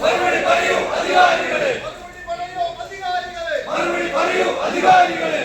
മറുപടി പറയൂ അധികാരികളെ. മറുപടി പറയൂ അധികാരികളെ.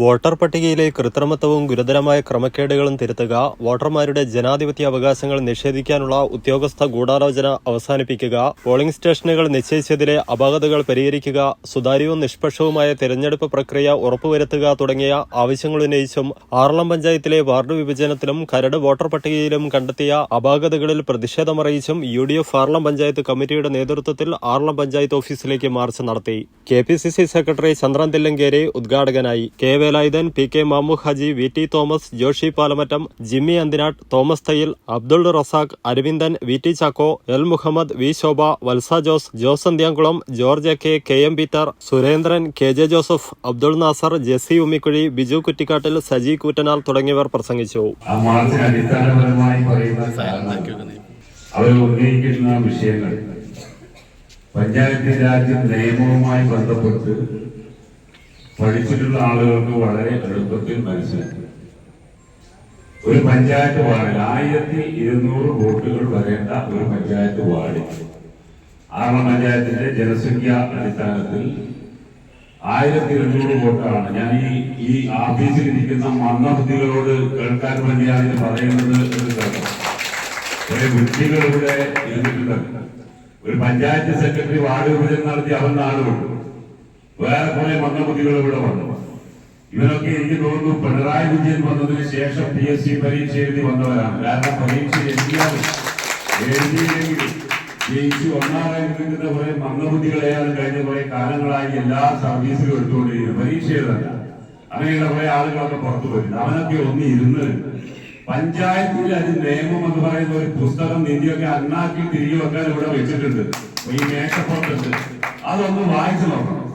വോട്ടർ പട്ടികയിലെ കൃത്രിമത്വവും ഗുരുതരമായ ക്രമക്കേടുകളും തിരുത്തുക വോട്ടർമാരുടെ ജനാധിപത്യ അവകാശങ്ങൾ നിഷേധിക്കാനുള്ള ഉദ്യോഗസ്ഥ ഗൂഢാലോചന അവസാനിപ്പിക്കുക പോളിംഗ് സ്റ്റേഷനുകൾ നിശ്ചയിച്ചതിലെ അപാകതകൾ പരിഹരിക്കുക സുതാര്യവും നിഷ്പക്ഷവുമായ തിരഞ്ഞെടുപ്പ് പ്രക്രിയ ഉറപ്പുവരുത്തുക തുടങ്ങിയ ആവശ്യങ്ങളുന്നയിച്ചും ആറളം പഞ്ചായത്തിലെ വാർഡ് വിഭജനത്തിലും കരട് വോട്ടർ പട്ടികയിലും കണ്ടെത്തിയ അപാകതകളിൽ പ്രതിഷേധമറിയിച്ചും U D F Aralam panchayat കമ്മിറ്റിയുടെ നേതൃത്വത്തിൽ ആറളം പഞ്ചായത്ത് ഓഫീസിലേക്ക് മാർച്ച് നടത്തി. K P C C secretary Chandran Thillankeri ഉദ്ഘാടകനായി. K Velayudhan P K Mamu Haji V T Thomas Joshy Palamattam Jimmy Anthinattu Thomas Thayyil Abdul Razak Aravindan V T Chacko L Muhammad V Shobha Valsa Jose Jose Anthyamkulam George K K M Peter Surendran K J Joseph Abdul Nasar Jessy Ummikuzhi Biju Kuttikattil Saji Koottanal തുടങ്ങിയവർ പ്രസംഗിച്ചു. രാജ്യം അവർ വിഷയങ്ങൾ. പഞ്ചായത്ത് രാജ് നിയമവുമായി ബന്ധപ്പെട്ട് പഠിച്ചിട്ടുള്ള ആളുകൾക്ക് വളരെ എളുപ്പത്തിൽ മനസ്സിലാക്കി ഒരു പഞ്ചായത്ത് വാർഡിൽ ആയിരത്തി ഇരുന്നൂറ് വോട്ടുകൾ വരേണ്ട ഒരു പഞ്ചായത്ത് വാർഡിൽ. ആറളം പഞ്ചായത്തിന്റെ ജനസംഖ്യ അടിസ്ഥാനത്തിൽ ആയിരത്തി ഇരുന്നൂറ് വോട്ടാണ്. ഞാൻ ഈ ഈ ഓഫീസിൽ ഇരിക്കുന്ന മന്ദബുദ്ധികളോട് കേൾക്കാൻ വേണ്ടിയാണ് ഇത് പറയുന്നത് എന്ന് കുറെ ബുദ്ധികൾ ഇവിടെ ഇരുന്നിട്ടുണ്ട്. ഒരു പഞ്ചായത്ത് സെക്രട്ടറി വാർഡ് വിഭജനം നടത്തി അവൻ നാട് വിട്ടു വേറെ കുറെ മന്ദബുദ്ധികൾ ഇവിടെ വന്നു. ഇവരൊക്കെ എനിക്ക് തോന്നുന്നു പിണറായി വിജയൻ വന്നതിന് ശേഷം പി എസ് സി പരീക്ഷ എഴുതി വന്നവരാണ്. കാരണം പരീക്ഷ എഴുതിയാലും എഴുതിയില്ലെങ്കിൽ ജയിച്ചു ഒന്നാറായി കുറെ മന്ദബുദ്ധികളെയാണ് കഴിഞ്ഞ കുറെ കാലങ്ങളായി എല്ലാ സർവീസിലും എടുത്തുകൊണ്ടിരിക്കുന്നത് പരീക്ഷ എഴുതല്ല അങ്ങനെയുള്ള കുറെ ആളുകളൊക്കെ പുറത്തു വരുന്നത് അവനൊക്കെ ഒന്ന് ഇരുന്ന് പഞ്ചായത്തിൽ അത് നിയമം എന്ന് പറയുന്ന ഒരു പുസ്തകം നിധിയൊക്കെ അണ്ണാക്കി തിരികെ വെക്കാൻ ഇവിടെ വെച്ചിട്ടുണ്ട്. ഈ മേശപ്പുറത്തുണ്ട് അതൊന്ന് വായിച്ചു നോക്കണം.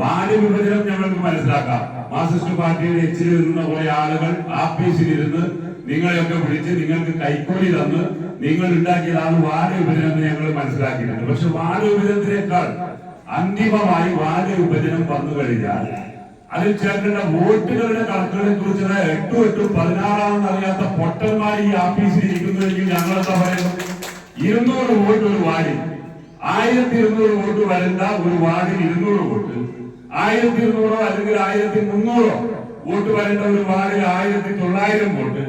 വാർഡ് വിഭജനം ഞങ്ങൾക്ക് മനസ്സിലാക്കാം. മാർസിസ്റ്റ് പാർട്ടിയുടെ എച്ചിൽ നിന്ന കുറെ ആളുകൾ ആഫീസിലിരുന്ന് നിങ്ങളെയൊക്കെ വിളിച്ച് നിങ്ങൾക്ക് കൈക്കൂലി തന്ന് നിങ്ങൾ ഉണ്ടാക്കിയതാണ് വാർഡ് വിഭജനം എന്ന് ഞങ്ങൾ മനസ്സിലാക്കിയിട്ടുണ്ട്. പക്ഷെ വാർഡ് വിഭജനത്തിനേക്കാൾ അന്തിമമായി വാർഡ് വിഭജനം വന്നു കഴിഞ്ഞാൽ അതിൽ ചേർക്കേണ്ട വോട്ടുകളുടെ കണക്കുകളെ കുറിച്ച് എട്ടും എട്ടും പതിനാറാണെന്ന് അറിയാത്ത പൊട്ടന്മാർ ഈ ആഫീസിൽ ഇരിക്കുന്നുവെങ്കിൽ ഞങ്ങൾ എന്താ പറയുന്നത് ഇരുന്നൂറ് വോട്ട് ഒരു വാടി ആയിരത്തി ഇരുന്നൂറ് വോട്ട് വരണ്ട ഒരു വാർഡിൽ ഇരുന്നൂറ് വോട്ട്. ആയിരത്തി ഇരുന്നൂറോ അല്ലെങ്കിൽ ആയിരത്തി മുന്നൂറോ വോട്ട് വരേണ്ട ഒരു വാർഡിൽ ആയിരത്തി തൊള്ളായിരം വോട്ട്.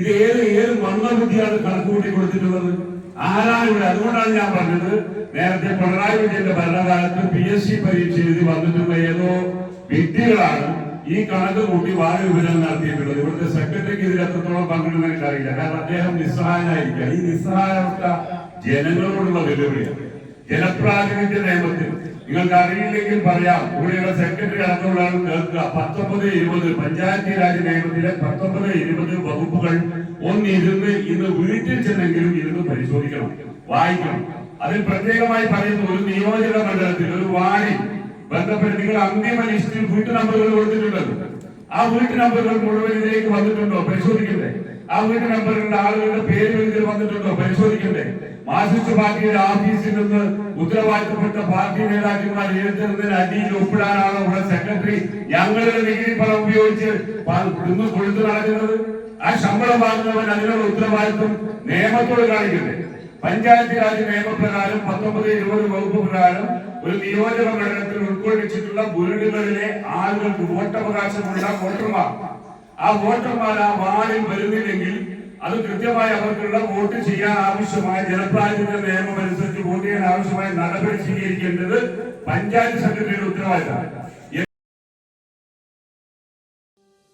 ഇത് ഏത് ഏത് മന്ദബുദ്ധിയാണ് കണക്ക് കൂട്ടി കൊടുത്തിട്ടുള്ളത്? ആരാണ് ഇവിടെ? അതുകൊണ്ടാണ് ഞാൻ പറഞ്ഞത്. നേരത്തെ പിണറായി വിജയന്റെ ഭരണകാലത്ത് പി എസ് സി പരീക്ഷ എഴുതി വന്നിട്ടുള്ള ഏതോ വ്യക്തികളാണ് ഈ കണക്ക് കൂട്ടി വാർഡ് വിഭജനം നടത്തിയിട്ടുള്ളത്. ഇവിടുത്തെ സെക്രട്ടറിക്ക് ഇതിൽ എത്രത്തോളം പങ്കിടുന്ന എനിക്കറിയില്ല. കാരണം അദ്ദേഹം നിസ്സഹായനായിരിക്കുക ഈ നിസ്സഹായാവസ്ഥ ജനങ്ങളോടുള്ള വെല്ലുവിളിയാണ്. ജനപ്രാതിനിധ്യ നിയമത്തിൽ നിങ്ങൾക്ക് അറിയില്ലെങ്കിൽ പറയാം. ഇവിടെയുള്ള സെക്രട്ടറി അടക്കമുള്ള കേൾക്കുക. പത്തൊമ്പത് ഇരുപത് പഞ്ചായത്ത് രാജ് നിയമത്തിലെ പത്തൊമ്പത് ഇരുപത് വകുപ്പുകൾ ഒന്നിരുന്ന് ഇന്ന് വീട്ടിൽ ചെന്നെങ്കിലും ഇരുന്ന് പരിശോധിക്കണം. വായിക്കണം. അതിൽ പ്രത്യേകമായി പറയുന്ന ഒരു നിയോജക മണ്ഡലത്തിൽ ഒരു വാർഡിൽ ബന്ധപ്പെട്ട് നിങ്ങൾ അന്തിമ ലിസ്റ്റിൽ വീട്ടു നമ്പറുകൾ കൊടുത്തിട്ടുണ്ടല്ലോ. ആ വീട്ടു നമ്പറുകൾ മുഴുവൻ ഇതിലേക്ക് വന്നിട്ടുണ്ടോ? പരിശോധിക്കണ്ടേ? ആ വീട്ടു നമ്പറുകളുടെ ആളുകളുടെ ഇതിൽ വന്നിട്ടുണ്ടോ? പരിശോധിക്കണ്ടേ? മാർക്സിസ്റ്റ് പാർട്ടിയുടെ ആഫീസിൽ നിന്ന് ഉത്തരവാദിത്തപ്പെട്ട പാർട്ടി നേതാക്കന്മാർ എഴുതുന്നതിന് അടിയിൽ ഒപ്പിടാനാണ് ഇവിടെ സെക്രട്ടറി? ഞങ്ങളുടെ നികുതി പണം ഉപയോഗിച്ച് ഇന്ന് കൊഴുത്തു നടക്കുന്നത്? ആ ശമ്പളം വാങ്ങുന്നവൻ അതിനുള്ള ഉത്തരവാദിത്വം നിയമത്തോട് കാണിക്കണ്ടേ? പഞ്ചായത്ത് രാജ് നിയമപ്രകാരം പത്തൊമ്പത് ഇരുപത് വകുപ്പ് പ്രകാരം ഒരു നിയോജക മണ്ഡലത്തിൽ ഉൾക്കൊള്ളിച്ചിട്ടുള്ള വീടുകളിലെ ആളുകൾക്ക് വോട്ടവകാശമുള്ള വോട്ടർമാർ. ആ വോട്ടർമാർ ആ വാർഡിൽ വരുന്നില്ലെങ്കിൽ അത് കൃത്യമായി അവർക്കുള്ള വോട്ട് ചെയ്യാൻ ആവശ്യമായ ജനപ്രാതിനിധ്യ നിയമം അനുസരിച്ച് വോട്ട് ചെയ്യാൻ ആവശ്യമായ നടപടി സ്വീകരിക്കേണ്ടത് പഞ്ചായത്ത് സെക്രട്ടറിയുടെ ഉത്തരവാദിത്തമാണ്.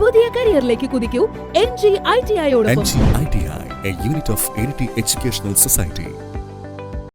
പുതിയ കരിയറിലേക്ക് കുതിക്കൂ. N ഐയോടൊപ്പം. G I T I a unit of educational society.